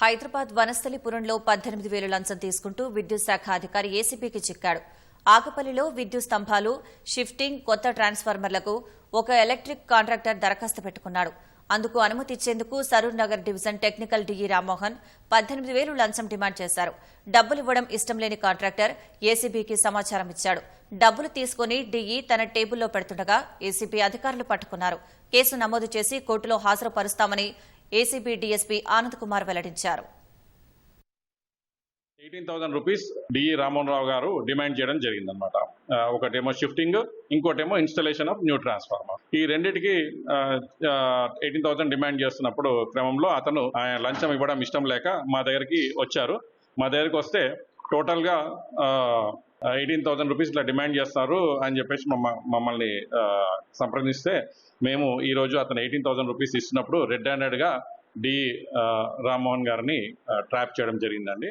హైదరాబాద్ వనస్థలిపురంలో పద్దెనిమిది వేలు లంచం తీసుకుంటూ విద్యుత్ శాఖ అధికారి ఏసీబీకి చిక్కాడు. ఆకపల్లిలో విద్యుత్ స్తంభాలు షిఫ్టింగ్ కొత్త ట్రాన్స్ఫార్మర్లకు ఒక ఎలక్ట్రిక్ కాంట్రాక్టర్ దరఖాస్తు పెట్టుకున్నాడు. అందుకు అనుమతి ఇచ్చేందుకు Saroor Nagar division technical DE Rammohan పద్దెనిమిది వేలు లంచం డిమాండ్ చేశారు. డబ్బులు ఇవ్వడం ఇష్టం లేని కాంట్రాక్టర్ ఏసీబీకి సమాచారం ఇచ్చాడు. డబ్బులు తీసుకుని డీఈ తన టేబుల్లో పెడుతుండగా ఏసీబీ అధికారులు పట్టుకున్నారు. కేసు నమోదు చేసి కోర్టులో హాజరుపరుస్తామని ఏసీబీ డీఎస్పీ ఆనంద్ కుమార్ వెల్లడించారు. Eighteen thousand rupees DE Rammohan Rao garu demand చేయడం జరిగిందనమాట అనమాట ఒకటేమో షిఫ్టింగ్ ఇంకోటేమో ఇన్స్టలేషన్ ఆఫ్ న్యూ ట్రాన్స్ఫార్మర్ ఈ రెండింటికి ఎయిటీన్ థౌసండ్ డిమాండ్ చేస్తున్నప్పుడు క్రమంలో అతను లంచం ఇవ్వడం ఇష్టం లేక మా దగ్గరికి వచ్చారు. మా దగ్గరికి వస్తే టోటల్గా ఎయిటీన్ థౌసండ్ రూపీస్ ఇట్లా డిమాండ్ చేస్తారు అని చెప్పేసి మమ్మల్ని సంప్రదిస్తే మేము ఈ రోజు అతను ఎయిటీన్ థౌసండ్ రూపీస్ ఇస్తున్నప్పుడు రెడ్ హ్యాండెడ్గా డి రామ్మోహన్ గారిని ట్రాప్ చేయడం జరిగిందండి.